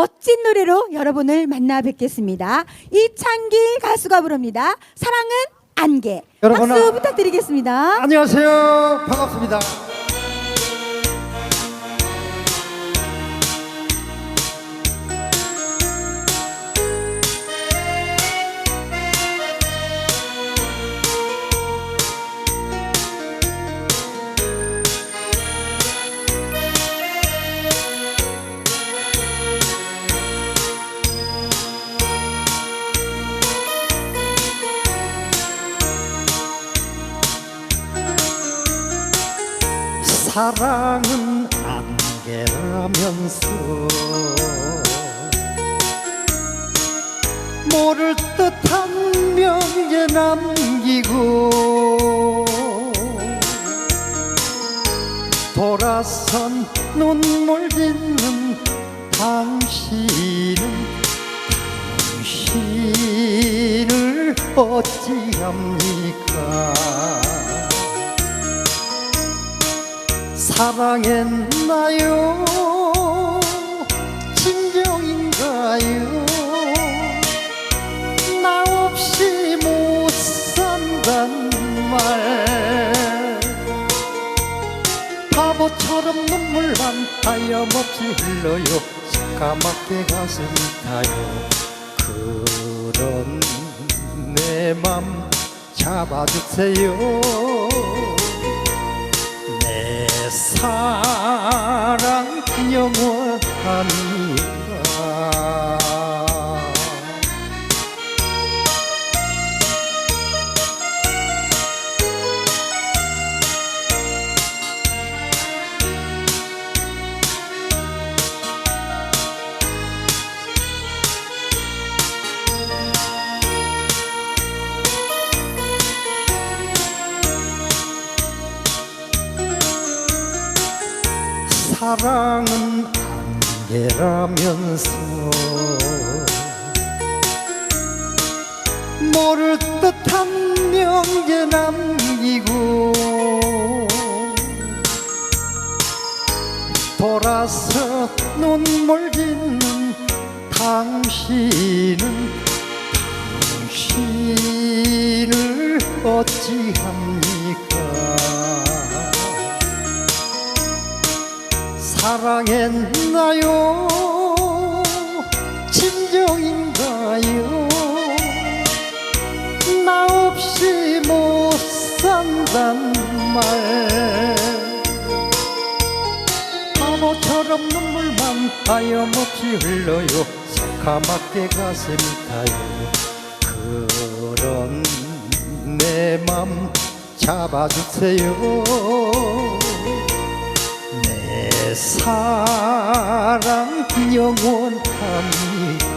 멋진 노래로 여러분을 만나 뵙겠습니다. 이창기 가수가 부릅니다. 사랑은 안개. 여러분, 박수 아- 부탁드리겠습니다. 안녕하세요. 반갑습니다. 사랑은 안개라면서 모를 듯한 명예 남기고 돌아선 눈물 짓는 당신은 당신을 어찌합니까 사랑했나요? 진정인가요? 나 없이 못 산단 말 바보처럼 눈물만 하염없이 흘러요 새까맣게 가슴이 타요 그런 내 맘 잡아주세요 내 사랑 영원하니 사랑은 안개라면서 모를 듯한 명예 남기고 돌아서 눈물 짓는 당신은 사랑했나요? 진정인가요? 나 없이 못 산단 말 바보처럼 눈물만 하염없이 흘러요 새카맣게 가슴이 타요 그런 내 맘 잡아주세요 내 사랑 영원합니다